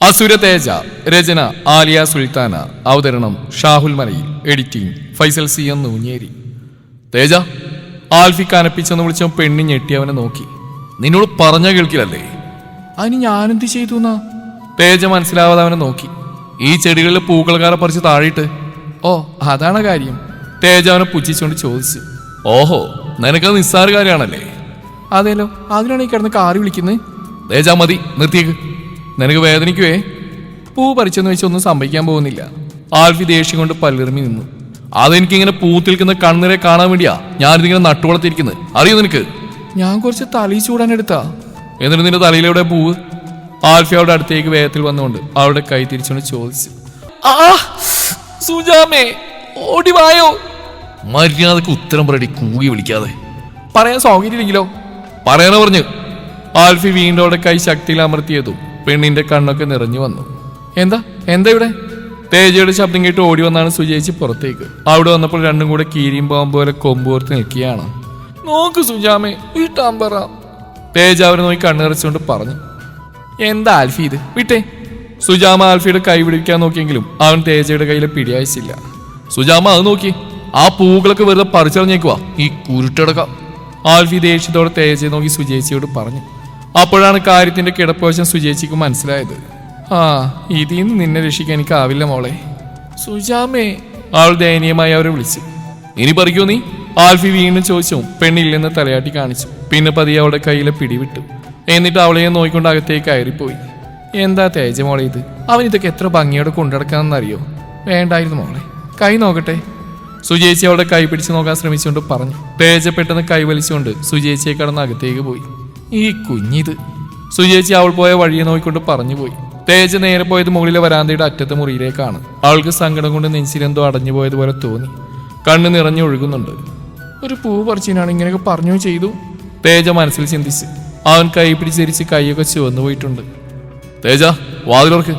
അസുര തേജ രചന ആലിയ സുൽത്താന അവതരണം ഷാഹുൽ മലയിൽ എഡിറ്റിംഗ് ഫൈസൽ സി എന്ന് ഊഞ്ഞേരി തേജ ആൽഫി കനപ്പിച്ചെന്ന് വിളിച്ച പെണ്ണി ഞെട്ടി അവനെ നോക്കി. നിന്നോട് പറഞ്ഞ കേൾക്കില്ലല്ലേ? അതിന് ഞാനെന്ത് ചെയ്തു എന്നാ തേജ മനസ്സിലാവാതെ അവനെ നോക്കി. ഈ ചെടികളിലെ പൂക്കളക്കാരെ പറിച്ച് താഴെയിട്ട്. ഓ അതാണ് കാര്യം. തേജ അവനെ പുച്ഛിച്ചുകൊണ്ട് ചോദിച്ചു. ഓഹോ നിനക്കത് നിസ്സാര കാര്യമാണല്ലേ? അതേലോ അതിനാണ് ഈ കിടന്ന് കാറി വിളിക്കുന്നത് തേജ മതി നിർത്തിയേക്ക്. നിനക്ക് വേദനിക്കുവേ? പൂ പറിച്ചെന്ന് വെച്ച് ഒന്നും സംഭവിക്കാൻ പോകുന്നില്ല. ആൽഫി ദേഷ്യം കൊണ്ട് പല്ലിറമി നിന്നു. അതെനിക്കിങ്ങനെ പൂത്തിൽക്കുന്ന കണ്ണിനെ കാണാൻ വേണ്ടിയാ ഞാനിതിങ്ങനെ നട്ടുവളത്തിരിക്കുന്നത് അറിയോ നിനക്ക്? ഞാൻ കുറച്ച് തലയിൽ ചൂടാൻ എടുത്താ. എന്നിട്ട് നിന്റെ തലയിലെവിടെ പൂവ് ആൽഫി അവിടെ അടുത്തേക്ക് വേഗത്തിൽ വന്നുകൊണ്ട് അവളുടെ കൈ തിരിച്ചുകൊണ്ട് ചോദിച്ചു. ആ സുജാമേ ഓടിവായോ മര്യാദയ്ക്ക് ഉത്തരം പറയടി കൂകി വിളിക്കാതെ. പറയാൻ സൗകര്യമില്ലെങ്കിലോ പറയാനോ പറഞ്ഞു? ആൽഫി വീണ്ടും അവളുടെ കൈ ശക്തിയിൽ അമർത്തിയതും പെണ്ണിന്റെ കണ്ണൊക്കെ നിറഞ്ഞു വന്നു. എന്താ? എന്താ ഇവിടെ? തേജയുടെ ശബ്ദം കേട്ട് ഓടി വന്നാണ് സുജയിച്ച് പുറത്തേക്ക്. അവിടെ വന്നപ്പോൾ രണ്ടും കൂടെ കീരിയും പാമ്പ് പോലെ കൊമ്പോർത്ത് നിൽക്കുകയാണ്. നോക്ക് സുജാമേ വിട്ടാൻ പറ തേജ അവരെ നോക്കി കണ്ണുറച്ചുകൊണ്ട് പറഞ്ഞു. എന്താ ആൽഫി ഇത്? വിട്ടേ. സുജാമ ആൽഫിയുടെ കൈ പിടിക്കാൻ നോക്കിയെങ്കിലും അവൻ തേജയുടെ കയ്യിലെ പിടിയായിച്ചില്ല സുജാമ അത് നോക്കി. ആ പൂക്കളൊക്കെ വെറുതെ പറിച്ചറിഞ്ഞേക്കുവാ. ഈ കുരുട്ടടക്ക. ആൽഫി ദേഷ്യത്തോടെ തേജയെ നോക്കി സുജേച്ചിയോട് പറഞ്ഞു. അപ്പോഴാണ് കാര്യത്തിന്റെ കിടപ്പവശം സുജേച്ചിക്ക് മനസ്സിലായത്. ആ ഇതിൽ നിന്ന് നിന്നെ രക്ഷിക്കാൻ എനിക്കാവില്ല മോളെ. സുജാമേ അവൾ ദയനീയമായി അവരെ വിളിച്ചു. ഇനി പറിക്കൂ നീ? ആൽഫി വീണ്ടും ചോദിച്ചു. പെണ്ണില്ലെന്ന് തലയാട്ടി കാണിച്ചു. പിന്നെ പതി അവളുടെ കയ്യിലെ പിടിവിട്ടു. എന്നിട്ട് അവളെ നോക്കിക്കൊണ്ട് അകത്തേക്ക് കയറിപ്പോയി. എന്താ തേജ മോളെ ഇത്? അവൻ ഇതൊക്കെ എത്ര ഭംഗിയോടെ കൊണ്ടുനടക്കാമെന്നറിയോ? വേണ്ടായിരുന്നു മോളെ. കൈ നോക്കട്ടെ. സുജേച്ചി അവളുടെ കൈ പിടിച്ച് നോക്കാൻ ശ്രമിച്ചുകൊണ്ട് പറഞ്ഞു. തേജ പെട്ടെന്ന് കൈ വലിച്ചുകൊണ്ട് സുജേച്ചിയെ കടന്ന് അകത്തേക്ക് പോയി. ഈ കുഞ്ഞിത്. സുജേച്ചി അവൾ പോയ വഴിയെ നോക്കിക്കൊണ്ട് പറഞ്ഞു പോയി തേജ നേരെ പോയത് മുകളിലെ വരാന്തയുടെ അറ്റത്തെ മുറിയിലേക്കാണ്. അവൾക്ക് സങ്കടം കൊണ്ട് നെഞ്ചിലെന്തോ അടഞ്ഞു പോയതുപോലെ തോന്നി. കണ്ണ് നിറഞ്ഞു ഒഴുകുന്നുണ്ട്. ഒരു പൂ പറിച്ചിനാണ് ഇങ്ങനെയൊക്കെ പറഞ്ഞു ചെയ്തു? തേജ മനസ്സിൽ ചിന്തിച്ച്. അവൻ കൈ പിടിച്ചിരിച്ച് കൈയൊക്കെ ചുവന്നു പോയിട്ടുണ്ട്. തേജ വാതിലോർക്ക്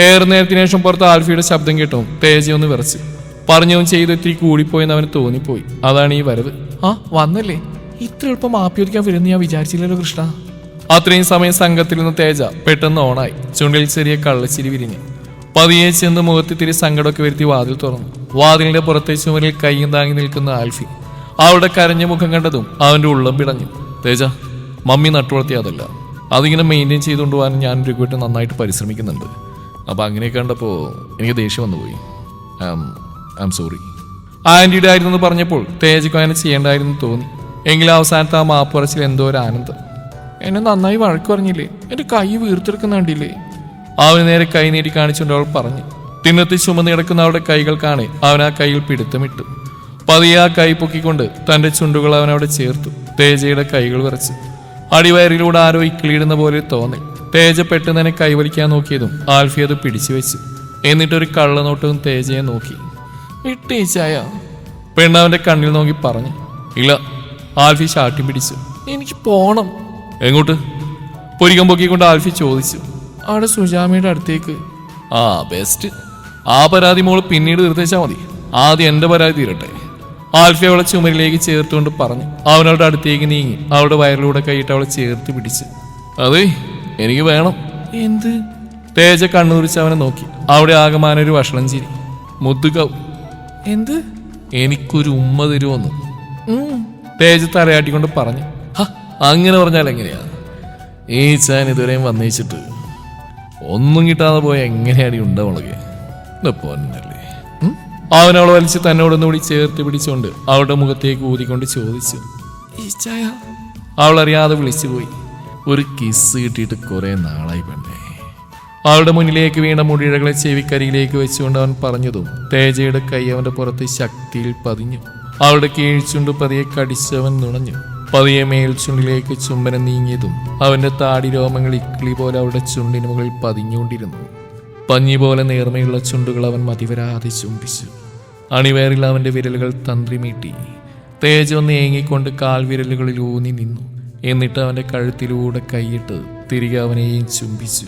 ഏറെ നേരത്തിന് ശേഷം പുറത്ത് ആൽഫിയുടെ ശബ്ദം കേട്ടു തേജ ഒന്ന് വിറച്ച്. പറഞ്ഞവും ചെയ്ത് ഇത്തിരി കൂടിപ്പോയെന്ന് അവന് തോന്നിപ്പോയി. അതാണ് ഈ വരവ്. ആ വന്നല്ലേ? ഇത്ര എളുപ്പം ആപ്യോദിക്കാൻ വരുന്ന ഞാൻ വിചാരിച്ചില്ലല്ലോ കൃഷ്ണ. അത്രയും സമയം സംഘത്തിൽ നിന്ന് തേജ പെട്ടെന്ന് ഓണായി. ചുണ്ടിൽ ചെറിയ കള്ളച്ചിരി വിരിഞ്ഞു. പതിയെ ചെന്ന് മുഖത്ത് തിരി സങ്കടമൊക്കെ വരുത്തി വാതിൽ തുറന്നു. വാതിലിന്റെ പുറത്തെ ചുമരിൽ കൈയും താങ്ങി നിൽക്കുന്ന ആൽഫി. അവളുടെ കരഞ്ഞ മുഖം കണ്ടതും അവന്റെ ഉള്ളം പിടഞ്ഞു. തേജ മമ്മി നട്ടുവളർത്തിയ അതല്ല അതിങ്ങനെ മെയിന്റെയിൻ ചെയ്തുകൊണ്ട് പോകാൻ ഞാൻ രഘുവിട്ട് നന്നായിട്ട് പരിശ്രമിക്കുന്നുണ്ട്. അപ്പം അങ്ങനെ കണ്ടപ്പോൾ എനിക്ക് ദേഷ്യം വന്നുപോയി. ഐ ആം സോറി ആന്റിയുടെ ആയിരുന്നു പറഞ്ഞപ്പോൾ തേജയ്ക്ക് അങ്ങനെ ചെയ്യേണ്ടായിരുന്നു തോന്നി. എങ്കിലും അവസാനത്തെ ആ മാപ്പുറച്ചിൽ എന്തോ ഒരു ആനന്ദം. എന്നെ നന്നായി വഴക്ക് പറഞ്ഞില്ലേ എന്റെ കൈ വീർത്തെടുക്കുന്ന കണ്ടില്ലേ? അവന് നേരെ കൈ നീട്ടി കാണിച്ചുകൊണ്ട് അവൾ പറഞ്ഞു തിന്നത്തി ചുമന്ന് കിടക്കുന്ന അവളുടെ കൈകൾ കാണെ. അവൻ ആ കൈയിൽ പിടുത്തമിട്ടു. പതിയെ ആ കൈ പൊക്കിക്കൊണ്ട് തന്റെ ചുണ്ടുകൾ അവൻ അവിടെ ചേർത്തു തേജയുടെ കൈകൾ വിറച്ചു. അടിവയറിലൂടെ ആരോ ഇക്കിളിയിടുന്ന പോലെ തോന്നി. തേജ പെട്ടെന്ന് തന്നെ കൈവലിക്കാൻ നോക്കിയതും ആൽഫി അത് പിടിച്ചു വെച്ചു. എന്നിട്ടൊരു കള്ളനോട്ടവും തേജയെ നോക്കി. വിട്ടീച്ചായ പെണ്ണവന്റെ കണ്ണിൽ നോക്കി പറഞ്ഞു ഇല്ല ആൽഫി ചാട്ടി പിടിച്ചു. എനിക്ക് പോണം. എങ്ങോട്ട്? പൊരികം പൊക്കിക്കൊണ്ട് ആൽഫി ചോദിച്ചു. അവിടെ സുജാമിയുടെ അടുത്തേക്ക്. ആ ബെസ്റ്റ് ആ പരാതി മോൾ പിന്നീട് തീർത്തേച്ചാൽ മതി. ആദ്യം എന്റെ പരാതി തീരട്ടെ. ആൽഫി അവളെ ചുമരിലേക്ക് ചേർത്തുകൊണ്ട് പറഞ്ഞു. അവനവളുടെ അടുത്തേക്ക് നീങ്ങി. അവളുടെ വയറിലൂടെ കൈയിട്ട് അവളെ ചേർത്ത് പിടിച്ച്. അതെ എനിക്ക് വേണം. എന്ത്? തേജ കണ്ണൂരിച്ച് അവനെ നോക്കി. അവിടെ ആകമാനൊരു വഷളം ചിരി. മുത്തുകവ് എന്ത്? എനിക്കൊരു ഉമ്മ തരുമെന്ന് തേജ തലയാട്ടിക്കൊണ്ട് പറഞ്ഞു. "ഹ, അങ്ങനെ പറഞ്ഞാൽ എങ്ങനെയാ? ഈ ചാൻ ഇതുവരെയും വന്നേച്ചിട്ട് ഒന്നും കിട്ടാതെ പോയ എങ്ങനെയാണ് ഉണ്ടാവുള്ളത് പൊന്നല്ലേ. ഉം? വലിച്ച് തന്നോടൊന്ന് തന്നോടൊന്നുകൂടി ചേർത്ത് പിടിച്ചുകൊണ്ട് അവളുടെ മുഖത്തേക്ക് ഊതിക്കൊണ്ട് ചോദിച്ചു. "ഈച്ചായ?" അവൾ അറിയാതെ വിളിച്ചുപോയി ഒരു കിസ് കിട്ടിയിട്ട് കുറെ നാളായി പെണ്ണേ. അവളുടെ മുന്നിലേക്ക് വീണ മുടിയിഴകളെ ചെവിക്കരിയിലേക്ക് വെച്ചുകൊണ്ട് അവൻ പറഞ്ഞതും തേജയുടെ കൈ അവന്റെ പുറത്ത് ശക്തിയിൽ പതിഞ്ഞു. അവളുടെ കീഴ്ചുണ്ട് പതിയെ കടിച്ചവൻ നുണഞ്ഞു. പതിയെ മേൽചുണ്ടിലേക്ക് ചുംബനം നീങ്ങിയതും അവന്റെ താടി രോമങ്ങൾ ഇക്കിളി പോലെ അവളുടെ ചുണ്ടിന് മുകളിൽ പതിഞ്ഞുകൊണ്ടിരുന്നു. പഞ്ഞി പോലെ നേർമയുള്ള ചുണ്ടുകൾ അവൻ മതിവരാതെ ചുംബിച്ചു. അണിവേറിൽ അവന്റെ വിരലുകൾ തന്ത്രി മീട്ടി. തേജൊന്ന് ഏങ്ങിക്കൊണ്ട് കാൽവിരലുകളിൽ ഊന്നി നിന്നു. എന്നിട്ട് അവന്റെ കഴുത്തിലൂടെ കൈയിട്ട് തിരികെ അവനെയും ചുംബിച്ചു.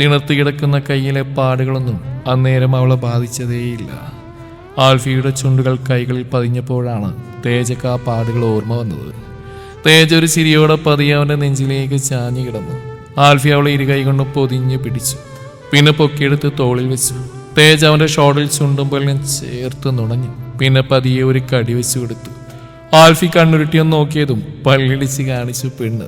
തിണർത്ത് കിടക്കുന്ന കയ്യിലെ പാടുകളൊന്നും അന്നേരം അവളെ ബാധിച്ചതേയില്ല. ആൽഫിയുടെ ചുണ്ടുകൾ കൈകളിൽ പതിഞ്ഞപ്പോഴാണ് തേജക്ക് ആ പാടുകൾ ഓർമ്മ വന്നത്. തേജ ഒരു ചിരിയോടെ പതിയെ അവന്റെ നെഞ്ചിലേക്ക് ചാഞ്ഞു കിടന്നു. ആൽഫി അവളെ ഇരുകൈ കൊണ്ട് പൊതിഞ്ഞ് പിടിച്ചു. പിന്നെ പൊക്കിയെടുത്ത് തോളിൽ വെച്ചു. തേജ് അവന്റെ ഷോട്ടിൽ ചുണ്ടുമ്പോഴും ചേർത്ത് നുണഞ്ഞു. പിന്നെ പതിയെ ഒരു കടി വെച്ചു കൊടുത്തു. ആൽഫി കണ്ണുരുട്ടിയൊന്ന് നോക്കിയതും പള്ളിടിച്ച് കാണിച്ചു പെണ്ണ്.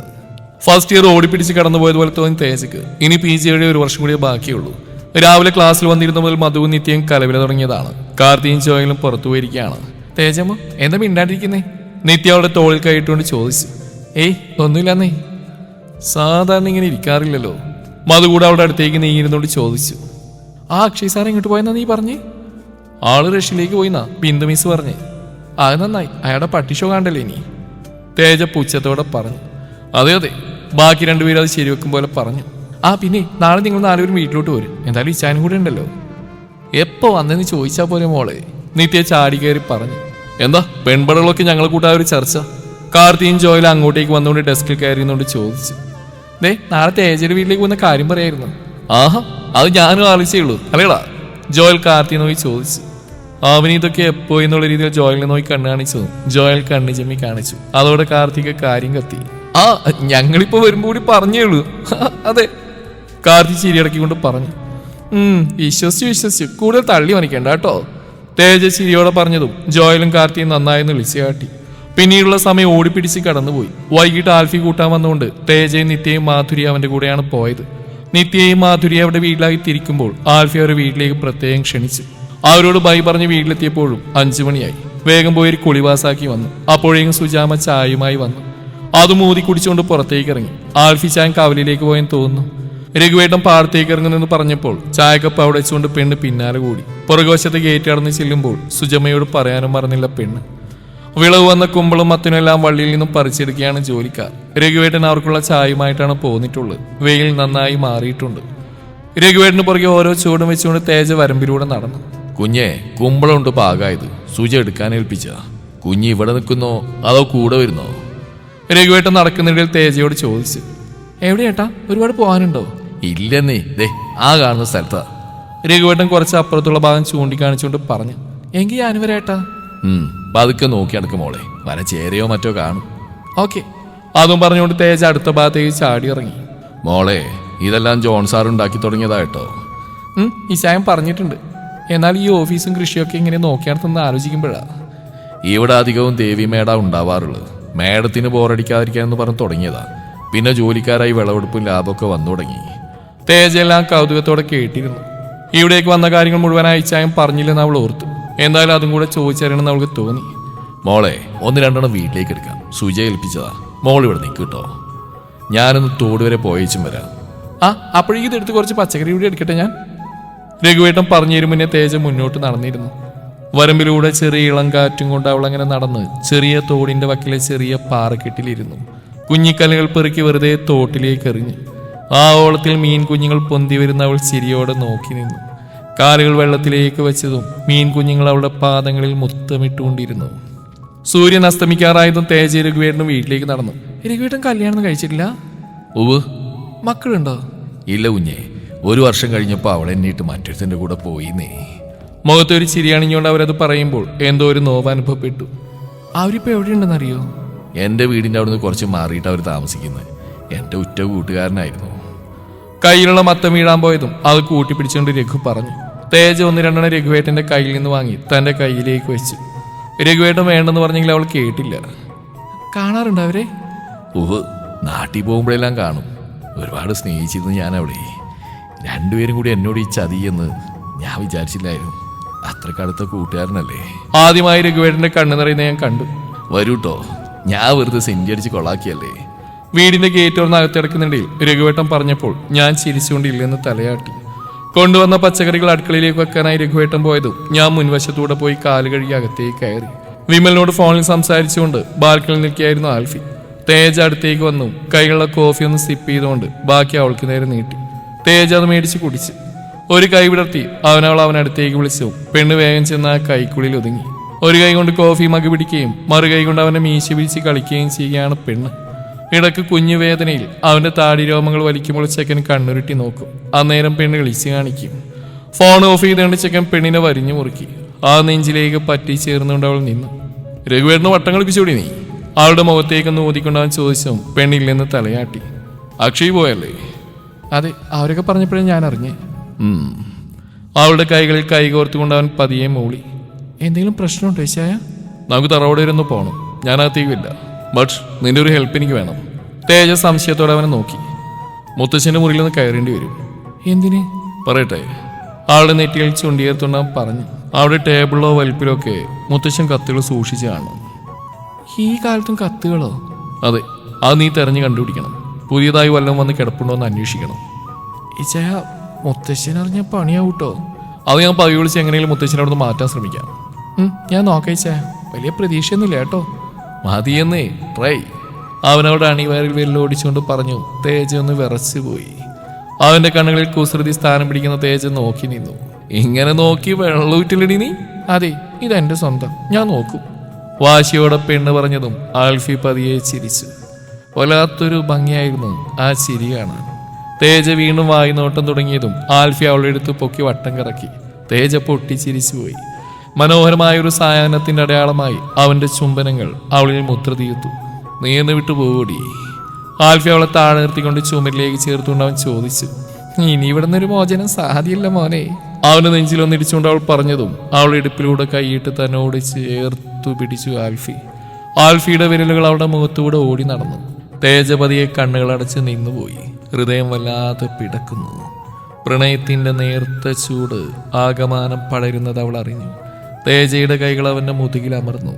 ഫസ്റ്റ് ഇയർ ഓടിപ്പിടിച്ച് കടന്നുപോയതുപോലെ തോന്നി തേജക്ക്. ഇനി പി ജിയുടെ ഒരു വർഷം കൂടിയേ ബാക്കിയുള്ളൂ. രാവിലെ ക്ലാസ്സിൽ വന്നിരുന്ന മുതൽ മധുവും നിത്യം കലവില തുടങ്ങിയതാണ്. കാർത്തിയും ചോയലും പുറത്തു പോയിരിക്കുകയാണ്. തേജമ്മ എന്താ മിണ്ടാണ്ടിരിക്കുന്നേ? നിത്യ അവളുടെ തോളിൽ കൈയിട്ടുകൊണ്ട് ചോദിച്ചു. ഏയ് ഒന്നുമില്ലെന്നേ. സാധാരണ ഇങ്ങനെ ഇരിക്കാറില്ലല്ലോ. മധു കൂടെ അവളുടെ അടുത്തേക്ക് നീങ്ങിരുന്നോണ്ട് ചോദിച്ചു. ആ അക്ഷയ് സാർ ഇങ്ങോട്ട് പോയെന്നാ നീ പറഞ്ഞേ? ആൾ റഷ്യയിലേക്ക് പോയിന്നാ ബിന്ദു മിസ് പറഞ്ഞേ. അത് നന്നായി അയാളുടെ പട്ടിഷോ കാണ്ടല്ലേ നീ തേജ പുച്ഛത്തോടെ പറഞ്ഞു. അതെ അതെ. ബാക്കി രണ്ടുപേരും അത് ശരിവെക്കും പോലെ പറഞ്ഞു. ആ പിന്നെ നാളെ നിങ്ങൾ നാലുപേരും വീട്ടിലോട്ട് വരും എന്തായാലും ഇച്ചാനും കൂടെ ഉണ്ടല്ലോ. എപ്പോ വന്നെന്ന് ചോദിച്ചാ പോലെ മോളെ? നിത്യ ചാടി കയറി പറഞ്ഞു. എന്താ പെൺപടകളൊക്കെ ഞങ്ങളെ കൂട്ടാ ഒരു ചർച്ച? കാർത്തിയും ജോയൽ അങ്ങോട്ടേക്ക് വന്നുകൊണ്ട് ഡെസ്കിൽ കയറിയെന്നുകൊണ്ട് ചോദിച്ചു. ദേ നാളെ തേജയുടെ വീട്ടിലേക്ക് വന്ന കാര്യം പറയായിരുന്നു. ആഹാ അത് ഞാനും ആലോചിച്ചേ ഉള്ളൂ. അല്ലേടാ? ജോയൽ കാർത്തി നോക്കി ചോദിച്ചു. അവന് ഇതൊക്കെ എപ്പോ എന്നുള്ള രീതിയിൽ ജോയലിനെ നോക്കി കണ്ണു കാണിച്ചു. ജോയൽ കണ്ണു ചെമ്മി കാണിച്ചു. അതോടെ കാർത്തിക കാര്യം കത്തി. ആ ഞങ്ങളിപ്പോ വരുമ്പോ കൂടി പറഞ്ഞേ ഉള്ളൂ. അതെ കാർത്തി ചിരിയടക്കിക്കൊണ്ട് പറഞ്ഞു. വിശ്വസിച്ചു വിശ്വസിച്ചു. കൂടുതൽ തള്ളി മണിക്കണ്ട കേട്ടോ. തേജ ചിരിയോടെ പറഞ്ഞതും ജോയലും കാർത്തിയും നന്നായെന്ന് വിളിച്ചു കാട്ടി. പിന്നീടുള്ള സമയം ഓടിപ്പിടിച്ച് കടന്നുപോയി. വൈകിട്ട് ആൽഫി കൂട്ടാൻ വന്നുകൊണ്ട് തേജയും നിത്യയും മാധുരി അവന്റെ കൂടെയാണ് പോയത്. നിത്യയും മാധുരി അവരുടെ വീട്ടിലായി തിരിക്കുമ്പോൾ ആൽഫി അവരുടെ വീട്ടിലേക്ക് പ്രത്യേകം ക്ഷണിച്ചു. അവരോട് ബൈ പറഞ്ഞ് വീട്ടിലെത്തിയപ്പോഴും അഞ്ചു മണിയായി. വേഗം പോയി ഒരു കുളിവാസാക്കി വന്നു. അപ്പോഴേക്കും സുജാമ ചായയുമായി വന്നു. അത് മൂതി കുടിച്ചുകൊണ്ട് പുറത്തേക്ക് ഇറങ്ങി. ആൽഫി ചാൻ കവലിലേക്ക് പോയെന്ന് തോന്നുന്നു. രഘുവേട്ടൻ പാടത്തേക്ക് ഇറങ്ങുന്നെന്ന് പറഞ്ഞപ്പോൾ ചായക്കപ്പ് അവിടെ വെച്ചുകൊണ്ട് പെണ്ണ് പിന്നാലെ കൂടി. പുറകുവശത്ത് ഗേറ്റ് അടന്ന് ചെല്ലുമ്പോൾ സുജമ്മയോട് പറയാനും മറന്നില്ല പെണ്ണ്. വിളവ് വന്ന കുമ്പളും മത്തിനെല്ലാം വള്ളിയിൽ നിന്നും പറിച്ചെടുക്കുകയാണ് ജോലിക്കാർ. രഘുവേട്ടൻ അവർക്കുള്ള ചായയുമായിട്ടാണ് പോന്നിട്ടുള്ളത്. വെയിൽ നന്നായി മാറിയിട്ടുണ്ട്. രഘുവേട്ടന് പുറകെ ഓരോ ചൂടും വെച്ചുകൊണ്ട് തേജ വരമ്പിലൂടെ നടന്നു. കുഞ്ഞെ കുമ്പളമുണ്ട് പാകായത്. സുജ എടുക്കാൻ ഏൽപ്പിച്ച. കുഞ്ഞ് ഇവിടെ നിൽക്കുന്നോ? അതോ കൂടെ വരുന്നോ? രഘുവേട്ടൻ നടക്കുന്നിടയിൽ തേജയോട് ചോദിച്ചു. എവിടെയേട്ടാ? ഒരുപാട് പോകാനുണ്ടോ? ഇല്ലെന്നേ. ദേ ആ കാണുന്ന സ്ഥലത്താ. രഘുവേട്ടൻ കുറച്ച് അപ്പുറത്തുള്ള ഭാഗം ചൂണ്ടിക്കാണിച്ചുകൊണ്ട് പറഞ്ഞു. എങ്കിൽ അനുവരേട്ടാ വരേട്ടാ പതുക്കെ നോക്കി നടക്കും മോളെ. വന ചേരയോ മറ്റോ കാണും. ഓക്കെ. അതും പറഞ്ഞുകൊണ്ട് തേജ അടുത്ത ഭാഗത്തേക്ക് ചാടി ഇറങ്ങി. മോളെ ഇതെല്ലാം ജോൺ സാർ ഉണ്ടാക്കി തുടങ്ങിയതാ കേട്ടോ. ഇശായം പറഞ്ഞിട്ടുണ്ട്. എന്നാൽ ഈ ഓഫീസും കൃഷിയൊക്കെ ഇങ്ങനെ നോക്കി നടത്തുന്ന ആലോചിക്കുമ്പോഴാ. ഇവിടെ അധികവും ദേവി മേട ഉണ്ടാവാറുള്ളത്. മേടത്തിന് ബോറടിക്കാതിരിക്കാൻ എന്ന് പറഞ്ഞ് തുടങ്ങിയതാ. പിന്നെ ജോലിക്കാരായി വിളവെടുപ്പും ലാഭമൊക്കെ വന്നു തുടങ്ങി. തേജെല്ലാം കൗതുകത്തോടെ കേട്ടിരുന്നു. ഇവിടേക്ക് വന്ന കാര്യങ്ങൾ മുഴുവൻ അയച്ചായും പറഞ്ഞില്ലെന്ന് അവൾ ഓർത്തു. എന്തായാലും അതും കൂടെ ചോദിച്ചറിയണമെന്ന് അവൾക്ക് തോന്നി. മോളെ ഒന്ന് രണ്ടെണ്ണം വീട്ടിലേക്ക് എടുക്കാം. സുജ ഏൽപ്പിച്ചതാ. മോൾ ഇവിടെ നിൽക്കും കേട്ടോ. ഞാനൊന്ന് തോട് വരെ പോയേച്ചും വരാം. ആ അപ്പോഴേക്കും ഇതെടുത്ത് കുറച്ച് പച്ചക്കറി കൂടി എടുക്കട്ടെ ഞാൻ? രഘുവേട്ടൻ പറഞ്ഞു തരും മുന്നേ തേജ മുന്നോട്ട് നടന്നിരുന്നു. വരമ്പിലൂടെ ചെറിയ ഇളം കാറ്റും കൊണ്ട് അവൾ അങ്ങനെ നടന്ന് ചെറിയ തോടിന്റെ വക്കിലെ ചെറിയ പാറക്കെട്ടിലിരുന്നു. കുഞ്ഞിക്കല്ലുകൾ പെറുക്കി വെറുതെ തോട്ടിലേക്ക് എറിഞ്ഞു. ആ ഓളത്തിൽ മീൻ കുഞ്ഞുങ്ങൾ പൊന്തി വരുന്ന അവൾ ചിരിയോടെ നോക്കി നിന്നു. കാലുകൾ വെള്ളത്തിലേക്ക് വെച്ചതും മീൻ കുഞ്ഞുങ്ങൾ അവളുടെ പാദങ്ങളിൽ മുത്തമിട്ടുകൊണ്ടിരുന്നു. സൂര്യൻ അസ്തമിക്കാറായതും തേജ രഘുവേട്ടനും വീട്ടിലേക്ക് നടന്നു. രഘുവേട്ടൻ കല്യാണം കഴിച്ചിട്ടില്ല? ഉവ് മക്കളുണ്ടോ? ഇല്ല കുഞ്ഞേ. ഒരു വർഷം കഴിഞ്ഞപ്പോൾ അവൾ എന്നിട്ട് മറ്റൊരുത്തിന്റെ കൂടെ പോയിന്നേ. മുഖത്തൊരു ചിരിയണിഞ്ഞുകൊണ്ട് അവരത് പറയുമ്പോൾ എന്തോ ഒരു നോവ് അനുഭവപ്പെട്ടു. അവരിപ്പോ എവിടെയുണ്ടെന്നറിയോ? എന്റെ വീടിന്റെ അവിടുന്ന് കുറച്ച് മാറിയിട്ട് അവർ താമസിക്കുന്നത് എന്റെ ഉറ്റ കൂട്ടുകാരനായിരുന്നു. കയ്യിലുള്ള മത്തം വീഴാൻ പോയതും അത് കൂട്ടിപ്പിടിച്ചുകൊണ്ട് രഘു പറഞ്ഞു. തേജ ഒന്ന് രണ്ടെണ്ണം രഘുവേട്ടന്റെ കയ്യിൽ നിന്ന് വാങ്ങി തന്റെ കയ്യിലേക്ക് വെച്ച്. രഘുവേട്ടൻ വേണ്ടെന്ന് പറഞ്ഞെങ്കിൽ അവൾ കേട്ടില്ല. കാണാറുണ്ട് അവരെ? ഓഹ് നാട്ടിൽ പോകുമ്പോഴെല്ലാം കാണും. ഒരുപാട് സ്നേഹിച്ചിരുന്നു ഞാൻ അവിടെ രണ്ടുപേരും കൂടി എന്നോട് ഈ ചതിയെന്ന് ഞാൻ വിചാരിച്ചില്ലായിരുന്നു. അത്രക്കടുത്ത കൂട്ടുകാരനല്ലേ? ആദ്യമായി രഘുവേട്ടന്റെ കണ്ണു നിറയുന്ന ഞാൻ കണ്ടു. വരൂട്ടോ. ഞാൻ വെറുതെ സെഞ്ചി അടിച്ച് കൊളാക്കിയല്ലേ? വീടിന്റെ ഗേറ്റ് തുറന്ന് അകത്തിടക്കുന്നുണ്ടെങ്കിൽ രഘുവേട്ടൻ പറഞ്ഞപ്പോൾ ഞാൻ ചിരിച്ചുകൊണ്ടില്ലെന്ന് തലയാട്ടി. കൊണ്ടുവന്ന പച്ചക്കറികൾ അടുക്കളയിലേക്ക് വെക്കാനായി രഘുവേട്ടൻ പോയതും ഞാൻ മുൻവശത്തൂടെ പോയി കാൽ കഴുകി അകത്തേക്ക് കയറി. വിമലിനോട് ഫോണിൽ സംസാരിച്ചുകൊണ്ട് ബാൽക്കണിൽ നിൽക്കുകയായിരുന്നു ആൽഫി. തേജ അടുത്തേക്ക് വന്നു. കൈകളിലെ കോഫി ഒന്ന് സിപ്പ് ചെയ്തുകൊണ്ട് ബാക്കി അവൾക്ക് നേരെ നീട്ടി. തേജ അത് മേടിച്ച് കുടിച്ച്. ഒരു കൈ വിടർത്തി അവനവൾ അവനടുത്തേക്ക് വിളിച്ചു. പെണ്ണ് വേഗം ചെന്ന് ആ കൈക്കുള്ളിൽ ഒതുങ്ങി. ഒരു കൈ കൊണ്ട് കോഫി മകി പിടിക്കുകയും മറു കൈ കൊണ്ട് അവനെ മീശ പിടിച്ച് കളിക്കുകയും ചെയ്യുകയാണ് പെണ്ണ്. ഇടയ്ക്ക് കുഞ്ഞു വേദനയിൽ അവന്റെ താടി രോമങ്ങൾ വലിക്കുമ്പോൾ ചെക്കൻ കണ്ണുരുട്ടി നോക്കും. അന്നേരം പെണ്ണ് കളിച്ച് കാണിക്കും. ഫോൺ ഓഫ് ചെയ്തുകൊണ്ട് ചെക്കൻ പെണ്ണിനെ വരിഞ്ഞു മുറുക്കി. ആ നെഞ്ചിലേക്ക് പറ്റി ചേർന്നുകൊണ്ട് അവൾ നിന്നു. രഘുവേട്ടന് വട്ടം കളിപ്പിച്ചോടി നീ. അവളുടെ മുഖത്തേക്ക് നോദിക്കൊണ്ട് അവൻ അവൻ പെണ്ണിൽ നിന്ന് തലയാട്ടി. അക്ഷയ് പോയല്ലേ? അതെ അവരൊക്കെ പറഞ്ഞപ്പോഴേ ഞാൻ അറിഞ്ഞേ. അവളുടെ കൈകളിൽ കൈ കോർത്തുകൊണ്ട് അവൻ പതിയെ മൂളി. എന്തെങ്കിലും പ്രശ്നമുണ്ടോ ചേച്ചായ നമുക്ക് തറവോടെ ഇരുന്ന് പോകണം ഞാനകത്തേക്കില്ല ബട്ട് നിന്റെ ഒരു ഹെൽപ്പ് എനിക്ക് വേണം. തേജ സംശയത്തോടെ അവനെ നോക്കി. മുത്തശ്ശന്റെ മുറിയിൽ നിന്ന് കയറേണ്ടി വരും. എന്തിന്? പറയട്ടെ. ആളുടെ നെറ്റിയിൽ ചുണ്ടിയേർത്തുണ്ട പറഞ്ഞു. അവിടെ ടേബിളിലോ വലിപ്പിലോ ഒക്കെ മുത്തശ്ശൻ കത്തുകൾ സൂക്ഷിച്ച് കാണും. ഈ കാലത്തും കത്തുകളോ? അതെ അത് നീ തെരഞ്ഞു കണ്ടുപിടിക്കണം. പുതിയതായി വല്ലതും വന്ന് കിടപ്പുണ്ടോ എന്ന് അന്വേഷിക്കണം. ഇച്ചയ മുത്തശ്ശൻ അറിഞ്ഞ പണിയാവൂട്ടോ? അത് ഞാൻ പകി വിളിച്ച് എങ്ങനെയെങ്കിലും മുത്തശ്ശനെ അവിടെ നിന്ന് മാറ്റാൻ ശ്രമിക്കാം. ഞാൻ ഞാൻ നോക്കയിച്ച വലിയ പ്രതീക്ഷയൊന്നുമില്ല കേട്ടോ. മതിയെന്നേ ട്രൈ അവനവിടെ വെല്ലു ഓടിച്ചുകൊണ്ട് പറഞ്ഞു തേജ ഒന്ന് വിറച്ചു പോയി അവന്റെ കണ്ണുകളിൽ കുസൃതി സ്ഥാനം പിടിക്കുന്ന തേജ നോക്കി നിന്നു. ഇങ്ങനെ നോക്കി വെള്ളൂറ്റിലിടി നീ? അതെ ഇതെന്റെ സ്വന്തം. ഞാൻ നോക്കും. വാശിയോടെ പെണ്ണ് പറഞ്ഞതും ആൽഫി പതിയെ ചിരിച്ചു. വല്ലാത്തൊരു ഭംഗിയായിരുന്നു ആ ചിരി കാണാൻ. തേജ വീണ്ടും വായി നോട്ടം തുടങ്ങിയതും ആൽഫി അവളുടെ അടുത്ത് പൊക്കി വട്ടം കറക്കി. തേജ പൊട്ടി പൊട്ടിച്ചിരിച്ചുപോയി. മനോഹരമായ ഒരു സായാഹ്നത്തിന്റെ അടയാളമായി അവന്റെ ചുംബനങ്ങൾ അവളിൽ മുദ്ര തീർത്തു നീന്ന് വിട്ടു പോകൂടി ആൽഫി അവളെ താഴെ നിർത്തിക്കൊണ്ട് ചുമരിലേക്ക് ചേർത്തുകൊണ്ട് അവൻ ചോദിച്ചു ഇനി ഇവിടെ നിന്നൊരു മോചനം സാധ്യല്ല മോനെ. അവന് നെഞ്ചിലൊന്നിടിച്ചുകൊണ്ട് അവൾ പറഞ്ഞതും അവൾ ഇടുപ്പിലൂടെ കൈയിട്ട് തന്നോട് ചേർത്തു പിടിച്ചു ആൽഫി. ആൽഫിയുടെ വിരലുകൾ അവളുടെ മുഖത്തൂടെ ഓടി നടന്നു. തേജപതിയെ കണ്ണുകളടച്ച് നിന്നുപോയി. ഹൃദയം വല്ലാതെ പിടക്കുന്നു. പ്രണയത്തിന്റെ നേർത്ത ചൂട് ആകമാനം പടരുന്നത് അവൾ അറിഞ്ഞു. തേജയുടെ കൈകൾ അവന്റെ മുതുകിൽ അമർന്നു.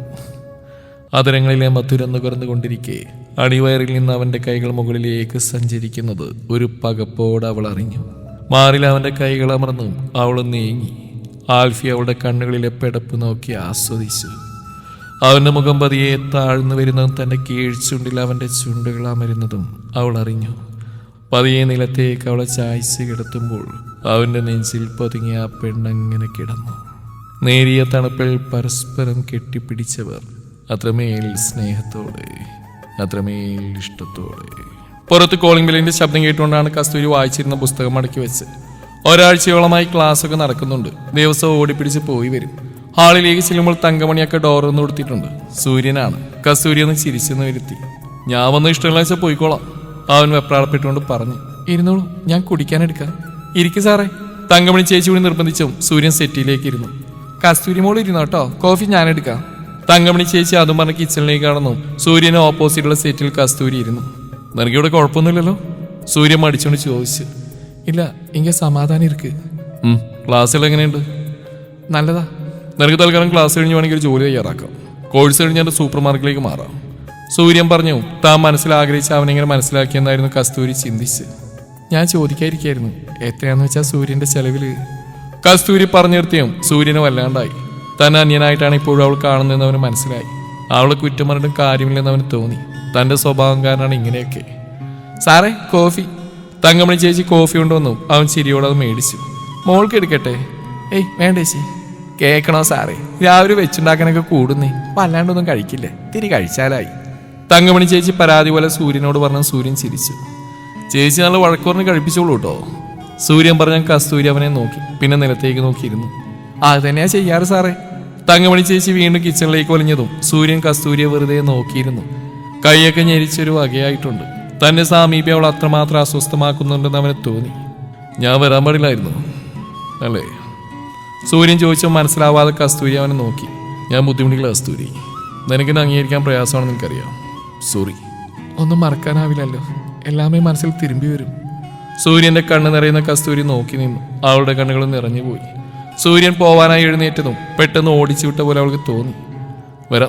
അതിരങ്ങളിലെ മധുരം നുകർന്നുകൊണ്ടിരിക്കെ അടിവയറിൽ നിന്ന് അവന്റെ കൈകൾ മുകളിലേക്ക് സഞ്ചരിക്കുന്നത് ഒരു പകപ്പോടെ അവൾ അറിഞ്ഞു. മാറിൽ അവന്റെ കൈകൾ അമർന്നു. അവൾ നീങ്ങി. ആൽഫി അവളുടെ കണ്ണുകളിലെ പെടപ്പ് നോക്കി ആസ്വദിച്ചു. അവന്റെ മുഖം പതിയെ താഴ്ന്നു വരുന്നതും തന്റെ കീഴ്ചുണ്ടിൽ അവന്റെ ചുണ്ടുകൾ അമരുന്നതും അവൾ അറിഞ്ഞു. പതിയെ നിലത്തേക്ക് അവളെ ചായ്സ് കിടത്തുമ്പോൾ അവന്റെ നെഞ്ചിൽ പതുങ്ങിയ ആ പെണ്ണങ്ങനെ കിടന്നു. നേരിയ തണുപ്പിൽ പരസ്പരം കെട്ടിപ്പിടിച്ചവർ അത്രമേൽ സ്നേഹത്തോടെ അത്രമേൽ ഇഷ്ടത്തോടെ. പുറത്ത് കോളിംഗ് ബില്ലിന്റെ ശബ്ദം കേട്ടുകൊണ്ടാണ് കസ്തൂരി വായിച്ചിരുന്ന പുസ്തകം മടക്കി വെച്ച്. ഒരാഴ്ചയോളമായി ക്ലാസ് ഒക്കെ നടക്കുന്നുണ്ട്. ദിവസവും ഓടിപ്പിടിച്ച് പോയി വരും. ഹാളിലേക്ക് ചെല്ലുമ്പോൾ തങ്കമണിയൊക്കെ ഡോർ ഒന്ന് കൊടുത്തിട്ടുണ്ട് സൂര്യനാണ്. കസ്തൂരി ഒന്ന് ചിരിച്ചെന്ന് വരുത്തി ഞാൻ വന്ന് ഇഷ്ടമുള്ള വെച്ചാൽ പോയിക്കോളാം അവൻ വെപ്രാളപ്പെട്ടുകൊണ്ട് പറഞ്ഞു. ഇരുന്നോളൂ ഞാൻ കുടിക്കാനെടുക്കാം ഇരിക്കു സാറേ. തങ്കമണി ചേച്ചി കൂടി നിർബന്ധിച്ചും സൂര്യൻ സെറ്റിയിലേക്ക് ഇരുന്നു. കസ്തൂരി മോൾ ഇരുന്നോ കേട്ടോ കോഫി ഞാൻ എടുക്കാം. തങ്കമണി ചേച്ചി അതും പറഞ്ഞ് കിച്ചണിലേക്ക് കടന്നു. സൂര്യന് ഓപ്പോസിറ്റുള്ള സീറ്റിൽ കസ്തൂരി ഇരുന്നു. നിനക്ക് ഇവിടെ കുഴപ്പമൊന്നുമില്ലല്ലോ? സൂര്യൻ മടിച്ചുകൊണ്ട് ചോദിച്ചു. ഇല്ല എനിക്ക് സമാധാനം ഇരിക്ക്. ക്ലാസ്സിൽ എങ്ങനെയുണ്ട്? നല്ലതാ. നിനക്ക് തൽക്കാലം ക്ലാസ് കഴിഞ്ഞ് വേണമെങ്കിൽ ഒരു ജോലി തയ്യാറാക്കാം. കോഴ്സ് കഴിഞ്ഞാൽ സൂപ്പർ മാർക്കറ്റിലേക്ക് മാറാം. സൂര്യൻ പറഞ്ഞു താൻ മനസ്സിൽ ആഗ്രഹിച്ച അവനെങ്ങനെ മനസ്സിലാക്കിയെന്നായിരുന്നു കസ്തൂരി ചിന്തിച്ച്. ഞാൻ ചോദിക്കാതിരിക്കായിരുന്നു. എത്രയാണെന്ന് വെച്ചാൽ സൂര്യന്റെ ചെലവിൽ കസ്തൂരി പറഞ്ഞു നിർത്തിയും സൂര്യന് വല്ലാണ്ടായി. തന്നെ അന്യനായിട്ടാണ് ഇപ്പോഴും അവൾ കാണുന്നതെന്ന് അവന് മനസ്സിലായി. അവളെ കുറ്റം പറഞ്ഞിട്ടും കാര്യമില്ലെന്ന് അവന് തോന്നി. തന്റെ സ്വഭാവം കാരണമാണ് ഇങ്ങനെയൊക്കെ. സാറേ കോഫി. തങ്കമണി ചേച്ചി കോഫി കൊണ്ടുവന്നു. അവൻ ചിരിയോടെ അത് മേടിച്ചു. മോൾക്ക് എടുക്കട്ടെ. ഏയ് വേണ്ട ചേച്ചി. കേക്കണോ സാറേ? രാവിലെ വെച്ചുണ്ടാക്കാനൊക്കെ കൂടുന്നേ. വല്ലാണ്ടൊന്നും കഴിക്കില്ലേ? തിരി കഴിച്ചാലായി. തങ്കമണി ചേച്ചി പരാതി പോലെ സൂര്യനോട് പറഞ്ഞ സൂര്യൻ ചിരിച്ചു. ചേച്ചി നല്ല വഴക്കൂറിന് കഴിപ്പിച്ചോളൂ കേട്ടോ സൂര്യൻ പറഞ്ഞ കസ്തൂരി അവനെ നോക്കി പിന്നെ നിലത്തേക്ക് നോക്കിയിരുന്നു. അത് തന്നെയാ ചെയ്യാറ് സാറേ. തങ്കമണി ചേച്ചി വീണ്ടും കിച്ചണിലേക്ക് ഒലിഞ്ഞതും സൂര്യൻ കസ്തൂരിയെ വെറുതെ നോക്കിയിരുന്നു. കൈയൊക്കെ ഞെരിച്ചൊരു വകയായിട്ടുണ്ട്. തന്റെ സാമീപ്യം അവൾ അത്രമാത്രം അസ്വസ്ഥമാക്കുന്നുണ്ടെന്ന് അവന് തോന്നി. ഞാൻ വരാൻ പാടില്ലായിരുന്നു. അല്ലേ? സൂര്യൻ ചോദിച്ച മനസ്സിലാവാതെ കസ്തൂരി അവനെ നോക്കി. ഞാൻ ബുദ്ധിമുട്ടില്ല കസ്തൂരി. നിനക്കിന്ന് അംഗീകരിക്കാൻ പ്രയാസമാണെന്ന് എനിക്കറിയാം. സോറി. ഒന്നും മറക്കാനാവില്ലല്ലോ. എല്ലാമേ മനസ്സിൽ തിരുമ്പി വരും. സൂര്യന്റെ കണ്ണ് നിറയുന്ന കസ്തൂരി നോക്കി നിന്നു. അവളുടെ കണ്ണുകൾ നിറഞ്ഞുപോയി. സൂര്യൻ പോവാനായി എഴുന്നേറ്റതും പെട്ടെന്ന് ഓടിച്ചു വിട്ട പോലെ അവൾക്ക് തോന്നി. വരാം.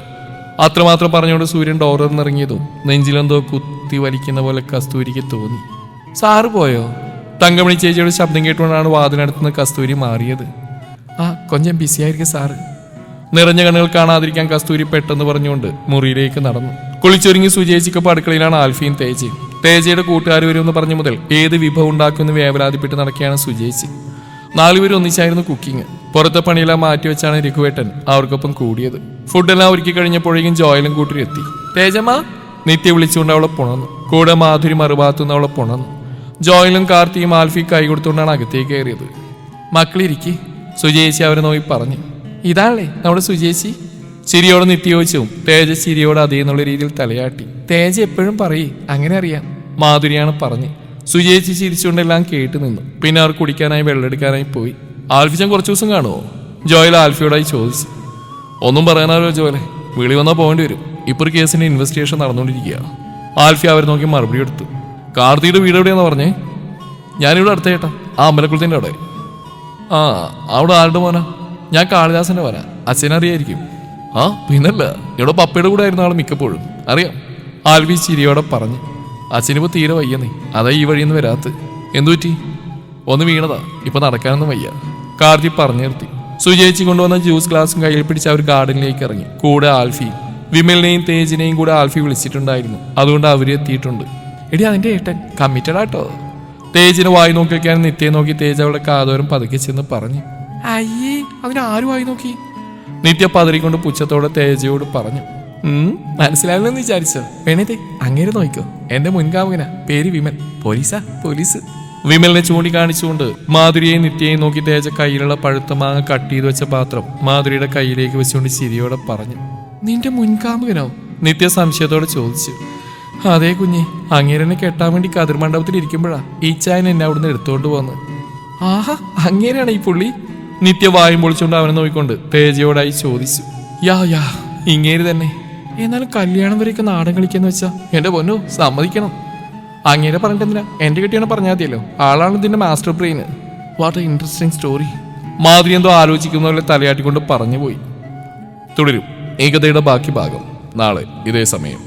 അത്രമാത്രം പറഞ്ഞുകൊണ്ട് സൂര്യൻ ഡോറർ നിറങ്ങിയതും നെഞ്ചിലെന്തോ കുത്തി വലിക്കുന്ന പോലെ കസ്തൂരിക്ക് തോന്നി. സാറ് പോയോ? തങ്കമണി ചേച്ചിയുടെ ശബ്ദം കേട്ടുകൊണ്ടാണ് വാതിനടുത്തുനിന്ന് കസ്തൂരി മാറിയത്. ആ കൊഞ്ചം ബിസിയായിരിക്കും സാറ്. നിറഞ്ഞ കണ്ണുകൾ കാണാതിരിക്കാൻ കസ്തൂരി പെട്ടെന്ന് പറഞ്ഞുകൊണ്ട് മുറിയിലേക്ക് നടന്നു. കുളിച്ചൊരുങ്ങി സുചേച്ചിക്കൊപ്പം അടുക്കളയിലാണ് ആൽഫിയും തേജയും. തേജയുടെ കൂട്ടുകാർ വരുമെന്ന് പറഞ്ഞ മുതൽ ഏത് വിഭവം ഉണ്ടാക്കുമെന്ന് വേവലാതിപ്പെട്ട് നടക്കുകയാണ് സുചേച്ചി നാലുപേരും ഒന്നിച്ചായിരുന്നു കുക്കിംഗ് പുറത്തെ പണിയെല്ലാം മാറ്റി മാറ്റിവെച്ചാണ് രഘുവേട്ടൻ അവർക്കൊപ്പം കൂടിയത്. ഫുഡെല്ലാം ഒരുക്കി കഴിഞ്ഞപ്പോഴേക്കും ജോയലും കൂട്ടരും എത്തി. തേജമ്മ നിത്യ വിളിച്ചുകൊണ്ട് അവളെ പുണർന്നു. കൂടെ മാധുരി മറുഭാഗത്തുനിന്ന് അവളെ പുണർന്നു. ജോയലും കാർത്തിയും ആൽഫി കൈ കൊടുത്തുകൊണ്ടാണ് അകത്തേക്ക് കയറിയത്. മക്കളിരിക്കി സുജേച്ചി അവരെ നോക്കി പറഞ്ഞു. ഇതാണല്ലേ നമ്മുടെ സുജേച്ചി? ചിരിയോട് നിത്യ ചോദിച്ചു. തേജ ചിരിയോട് അതേ എന്നുള്ള രീതിയിൽ തലയാട്ടി. തേജ എപ്പോഴും പറയേ അങ്ങനെ അറിയാം. മാധുരിയാണ് പറഞ്ഞ്. സുചേച്ചി ചിരിച്ചുകൊണ്ടെല്ലാം കേട്ട് നിന്നു. പിന്നെ അവർ കുടിക്കാനായി വെള്ളമെടുക്കാനായി പോയി. ആൽഫിച്ചൻ കുറച്ച് ദിവസം കാണുമോ ജോയൽ ആൽഫിയോടായി ചോദിച്ചു. ഒന്നും പറയാനാലോ ജോലെ വിളി വന്നാൽ പോകേണ്ടി വരും. ഇപ്പോൾ ഒരു കേസിന്റെ ഇൻവെസ്റ്റിഗേഷൻ നടന്നുകൊണ്ടിരിക്കുക ആൽഫി അവരെ നോക്കി മറുപടി എടുത്തു. കാർത്തിയുടെ വീട് എവിടെയാണെന്ന് പറഞ്ഞേ? ഞാനിവിടെ അടുത്ത ചേട്ടാ ആ അമ്പലക്കുളത്തിന്റെ അവിടെ. ആ അവിടെ ആരുടെ മോനാ? ഞാൻ കാളിദാസന്റെ മോനാ. അച്ഛനറിയായിരിക്കും ആ പിന്നല്ല. ഇവിടെ പപ്പയുടെ കൂടെ ആയിരുന്നു ആൾ മിക്കപ്പോഴും. അറിയാം. ആൽവി ചിരിയോടെ പറഞ്ഞു. അച്ഛനിപ്പോ തീരെ വയ്യന്നേ അതാ ഈ വഴിയിൽ നിന്ന് വരാത്ത്. എന്തു പറ്റി? ഒന്ന് വീണതാ. ഇപ്പൊ നടക്കാനൊന്നും വയ്യ. കാർജി പറഞ്ഞു നിർത്തി. സുജയിച്ച് കൊണ്ടുവന്ന ജ്യൂസ് ഗ്ലാസും കയ്യിൽ പിടിച്ച് അവർ ഗാർഡനിലേക്ക് ഇറങ്ങി. കൂടെ ആൽഫി. വിമലിനെയും തേജിനെയും കൂടെ ആൽഫി വിളിച്ചിട്ടുണ്ടായിരുന്നു. അതുകൊണ്ട് അവർ എത്തിയിട്ടുണ്ട്. എടി അതിന്റെ ഏട്ടൻ. കമ്മിറ്റഡ് ആട്ടോ. തേജിനെ വായി നോക്കി വെക്കാൻ നിത്യയെ നോക്കി തേജ് അവളുടെ കാതോരം പതുക്കെ ചെന്ന് പറഞ്ഞു. അയ്യേ അതിന് ആരും വായി നോക്കി? നിത്യ പതറിക്കൊണ്ട് പുച്ഛത്തോടെ തേജയോട് പറഞ്ഞു. മനസ്സിലാവില്ലെന്ന് വിചാരിച്ചോ. വേണേതേ അങ്ങേര് നോക്കിക്കോ. എന്റെ മുൻകാമുകന പേര് വിമൽ. പോലീസാ പോലീസ്. വിമലിനെ ചൂണ്ടിക്കാണിച്ചുകൊണ്ട് മാധുരിയെ നിത്യയെയും നോക്കി തേജ കയ്യിലുള്ള പഴുത്ത മാങ്ങ കട്ട് ചെയ്ത് വെച്ച പാത്രം മാധുരിയുടെ കയ്യിലേക്ക് വെച്ചുകൊണ്ട് ചിരിയോടെ പറഞ്ഞു. നിന്റെ മുൻകാമുകനോ നിത്യ സംശയത്തോടെ ചോദിച്ചു. അതേ കുഞ്ഞെ അങ്ങേരനെ കെട്ടാൻ വേണ്ടി കതിർ മണ്ഡപത്തിൽ ഇരിക്കുമ്പോഴാ ഈ ചായൻ എന്നെ അവിടുന്ന് എടുത്തുകൊണ്ട് പോന്ന് ആഹാ അങ്ങേരാണ് ഈ പുള്ളി? നിത്യ വായും പൊളിച്ചുകൊണ്ട് അവനെ നോക്കിക്കൊണ്ട് തേജയോടായി ചോദിച്ചു. യാ യാ ഇങ്ങേര് തന്നെ. എന്നാലും കല്യാണം വരെയൊക്കെ നാടൻ കളിക്കാന്ന് വെച്ചാ? എന്റെ പൊന്നു സമ്മതിക്കണം. അങ്ങനെ പറഞ്ഞിട്ട് എന്തിനാ? എന്റെ കെട്ടിയാണ് പറഞ്ഞാൽ മതിയല്ലോ. ആളാണ് ഇതിന്റെ master ബ്രെയിന് what a interesting story Madhuri എന്തോ ആലോചിക്കുന്ന പോലെ തലയാട്ടിക്കൊണ്ട് പറഞ്ഞു പോയി തുടരും. ഏകതയുടെ ബാക്കി ഭാഗം. നാളെ ഇതേ സമയം.